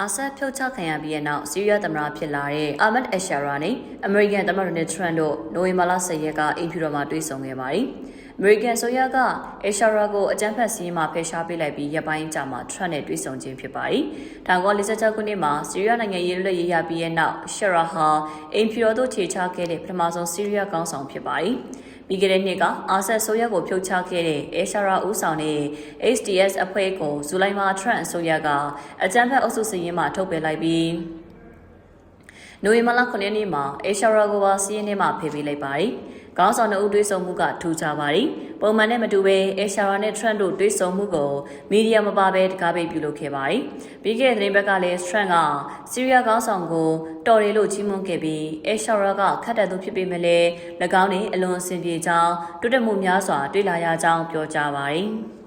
အာဆတ်ဖြုတ်ချခံရပြီးတဲ့နောက်ဆီးရီးယားသမ္မတဖြစ်လာတဲ့အာမတ်အရှာရာနဲ့အမေရိကန်သမ္မတဒေါ်နယ်ထရန့်တို့နိုဝင်ဘာလ10ရက်ကအိမ်ဖြူတော်မှာတွေ့ဆုံခဲ့ပါတယ်။အမေရိကန်ဆိုရကအရှာရာကိုအကြမ်းဖက်စီးရင်မှာဖယ်ရှားပေးလိုက်ပြီးရပ်ပိုင်းကြာမှာထရန့်နဲ့တွေ့ဆုံခြင်းဖြစ်ပါတယ်။1946ခုနှစ်မှာဆီးရီးယားနိုင်ငံရေးလွတ်ရေးရပြီးတဲ့နောက်ရှာရာဟာအိမ်ဖြူတော်သို့ခြေချခဲ့တဲ့ပထမဆုံးဆီးရီးယားခေါင်းဆောင်ဖြစ်ပါတယ်။ ပြီးခဲ့တဲ့နှစ်ကအာဆတ်ဆိုရက်ကိုဖြုတ်ချခဲ့တဲ့အေရှာရာဦးဆောင်တဲ့ HDS အဖွဲ့ကိုဇူလိုင်မှာထရန့်အစိုးရကအကြမ်းဖက်အုပ်စုစီရင်မှထုတ်ပယ်လိုက်ပြီးနိုဝင်ဘာလ9ရက်နေ့မှာအေရှာရာကိုပါစီးရင်ထဲမှာဖေးပေးလိုက်ပါတယ်။ ခေါင်းဆောင်တို့ဦးတွေးဆုံမှုကထူးခြားပါတယ်။ပုံမှန်နဲ့မတူဘဲအေရှာရာနဲ့ထရန့်တို့တွေးဆုံမှုကိုမီဒီယာမပါဘဲတကားပိတ်ပြုလုပ်ခဲ့ပါတယ်။ပြီးခဲ့တဲ့သတင်းဘက်ကလည်းထရန့်ကဆီးရီးယားခေါင်းဆောင်ကိုတော်တယ်လို့ကြီးမွန်းခဲ့ပြီးအေရှာရာကခတ်တဲ့သူဖြစ်ပေမဲ့လည်း၎င်းနဲ့အလွန်အဆင်ပြေကြောင်းတွတ်တက်မှုများစွာတွေ့လာရကြောင်းပြောကြားပါတယ်။